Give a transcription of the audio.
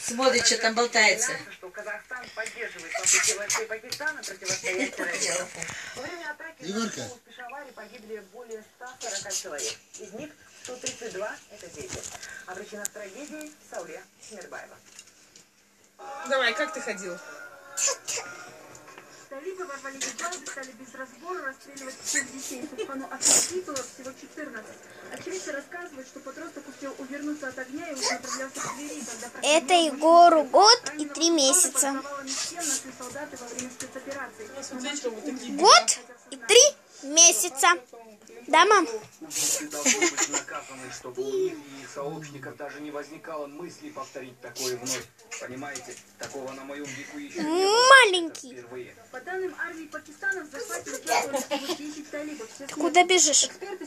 Смотрит, что там болтается. Упоминается, что Казахстан поддерживает попытки властей Пакистана противостоять терроризму. Во время атаки на Егорка. школу в Пешаваре погибли более 140 человек. Из них 132 – это дети. О причинах трагедии – Сауле Смирбаева. Давай, как ты ходил? Талибы ворвались в базу, стали без разбора расстреливать всех детей. Сухану Ахмеди было всего 14. Очевидцы рассказывают, что подросток успел увернуться от огня и уже направлялся к двери, когда Это Егору год и три месяца. Год и три месяца. Да, мам? Наказаны, чтобы у них и их сообщников даже не возникало мысли повторить такое вновь. Понимаете, такого на моем веку еще впервые. По данным армии Пакистана, в захвате участвовали всего 10 талибов. Все Куда бежишь? Эксперты